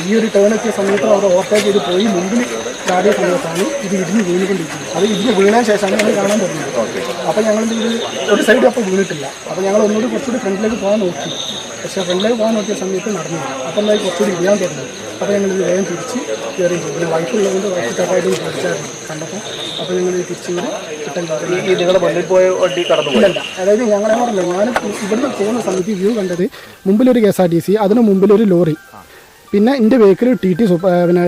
ഈ ഒരു ടേൺ എത്തിയ സമയത്ത് അവിടെ ഓവർടേക്ക് ചെയ്ത് പോയി. മുമ്പിൽ ചാടിയ സമയത്താണ് ഇത് ഇടിഞ്ഞ് വീണുകൊണ്ടിരിക്കുന്നത് അത് ഇടിഞ്ഞ് വീണതിന് ശേഷമാണ് ഞങ്ങൾ കാണാൻ തുടങ്ങിയത്. അപ്പോൾ ഞങ്ങൾ ഇത് ഒരു സൈഡ് അപ്പോൾ വീണിട്ടില്ല. അപ്പോൾ ഞങ്ങൾ ഒന്നുകൂടി കുറച്ചുകൂടി ഫ്രണ്ടിലേക്ക് പോകാൻ നോക്കി. പക്ഷേ ഫ്രണ്ടിലേക്ക് പോകാൻ നോക്കിയ സമയത്ത് നടന്നു അപ്പോൾ അത് കുറച്ചുകൂടി ഇടിയാൻ തുടങ്ങി. അപ്പോൾ ഞങ്ങൾ ഇത് വേഗം തിരിച്ച് കയറി പിന്നെ പിന്നെ വൈഫുള്ളതുകൊണ്ട് വൈഫ് ചെറുതായിട്ട് പഠിച്ചായിരുന്നു കണ്ടപ്പോൾ അപ്പോൾ ഞങ്ങൾ തിരിച്ച് കിട്ടാൻ കയറി ഈ നിങ്ങളുടെ മുന്നിൽ പോയ വണ്ടി കടന്നു പോയി ഇല്ലല്ല. അതായത് ഞങ്ങളെ പറഞ്ഞില്ല ഞാൻ ഇവിടുന്ന് പോകുന്ന സമയത്ത് വ്യൂ കണ്ടത് മുമ്പിലൊരു K S R T C അതിന് മുമ്പിലൊരു ലോറി. പിന്നെ എന്റെ വെഹിക്കിൾ ടി ടി പിന്നെ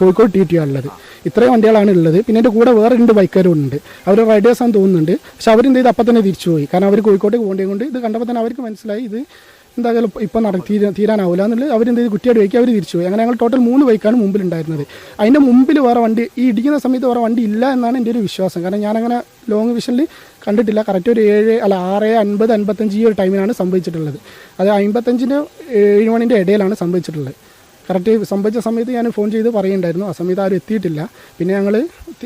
കോഴിക്കോട് ടി ടി ആണുള്ളത് ഇത്രയും വണ്ടികളാണ് ഉള്ളത്. പിന്നെ എന്റെ കൂടെ വേറെ രണ്ട് ബൈക്കാരും ഉണ്ട്. അവർ റൈഡേഴ്സ് തോന്നുന്നുണ്ട്. പക്ഷെ അവരെന്ത് ചെയ്ത് അപ്പം തന്നെ തിരിച്ചു പോയി. കാരണം അവർ കോഴിക്കോട്ടേക്ക് പോകേണ്ടത് കൊണ്ട് ഇത് കണ്ടപ്പോൾ തന്നെ അവർക്ക് മനസ്സിലായി ഇത് എന്തായാലും ഇപ്പം നട തീരാ തീരാനാവില്ല എന്നുള്ളത് അവരെന്ത് ചെയ്ത് കുട്ടിയുടെ ബൈക്ക് അവർ തിരിച്ചു പോയി. അങ്ങനെ ഞങ്ങൾ ടോട്ടൽ മൂന്ന് ബൈക്കാണ് മുമ്പിൽ ഉണ്ടായിരുന്നത് അതിന്റെ മുമ്പിൽ വേറെ വണ്ടി ഈ ഇടിക്കുന്ന സമയത്ത് വേറെ വണ്ടി ഇല്ല എന്നാണ് എന്റെ ഒരു വിശ്വാസം. കാരണം ഞാനങ്ങനെ ലോങ് വിഷനിൽ കണ്ടിട്ടില്ല. കറക്റ്റ് ഒരു ഏഴ് അല്ല ആറ് അൻപത് അൻപത്തഞ്ച് ഈ ഒരു ടൈമിനാണ് സംഭവിച്ചിട്ടുള്ളത്. അത് അമ്പത്തഞ്ചിന്റെ ഏഴ് മണിന്റെ ഇടയിലാണ് സംഭവിച്ചിട്ടുള്ളത്. കറക്റ്റ് സംഭവിച്ച സമയത്ത് ഞാൻ ഫോൺ ചെയ്ത് പറയുണ്ടായിരുന്നു ആ സമയത്ത് ആരും എത്തിയിട്ടില്ല. പിന്നെ ഞങ്ങൾ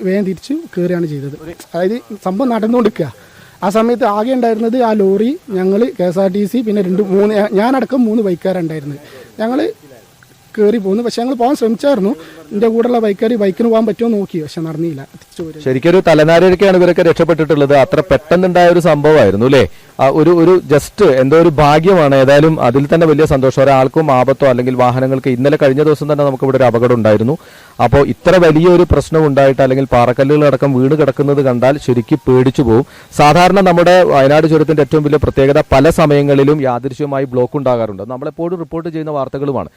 വേഗം തിരിച്ച് കയറുകയാണ് ചെയ്തത്. അതായത് സംഭവം നടന്നുകൊടുക്കുക ആ സമയത്ത് ആകെ ഉണ്ടായിരുന്നത് ആ ലോറി ഞങ്ങൾ K S R T C പിന്നെ രണ്ട് മൂന്ന് ഞാനടക്കം മൂന്ന് ബൈക്കാരുണ്ടായിരുന്നത് ഞങ്ങൾ കയറി പോകുന്നു. പക്ഷെ ഞങ്ങൾ പോകാൻ ശ്രമിച്ചായിരുന്നു. എന്റെ കൂടെയുള്ള ബൈക്കാർ ബൈക്കിന് പോകാൻ പറ്റുമോ നോക്കി. പക്ഷെ നടന്നില്ല. ശരിക്കൊരു തലനാരിഴക്കാണ് ഇവരൊക്കെ രക്ഷപ്പെട്ടിട്ടുള്ളത്. അത്ര പെട്ടെന്നുണ്ടായ ഒരു സംഭവമായിരുന്നു അല്ലേ? ഒരു ഒരു ജസ്റ്റ് എന്തോ ഒരു ഭാഗ്യമാണ്. ഏതായാലും അതിൽ തന്നെ വലിയ സന്തോഷം. ഒരാൾക്കും ആപത്തോ അല്ലെങ്കിൽ വാഹനങ്ങൾക്ക് ഇന്നലെ കഴിഞ്ഞ ദിവസം തന്നെ നമുക്ക് ഇവിടെ ഒരു അപകടം ഉണ്ടായിരുന്നു. അപ്പോൾ ഇത്ര വലിയൊരു പ്രശ്നം ഉണ്ടായിട്ട് അല്ലെങ്കിൽ പാറക്കല്ലുകളടക്കം വീണ് കിടക്കുന്നത് കണ്ടാൽ ശരിക്കും പേടിച്ചു പോകും സാധാരണ നമ്മുടെ വയനാട് ചുരത്തിന്റെ ഏറ്റവും വലിയ പ്രത്യേകത പല സമയങ്ങളിലും യാദൃശ്യമായി ബ്ലോക്ക് ഉണ്ടാകാറുണ്ട്. നമ്മളെപ്പോഴും റിപ്പോർട്ട് ചെയ്യുന്ന വാർത്തകളുമാണ്.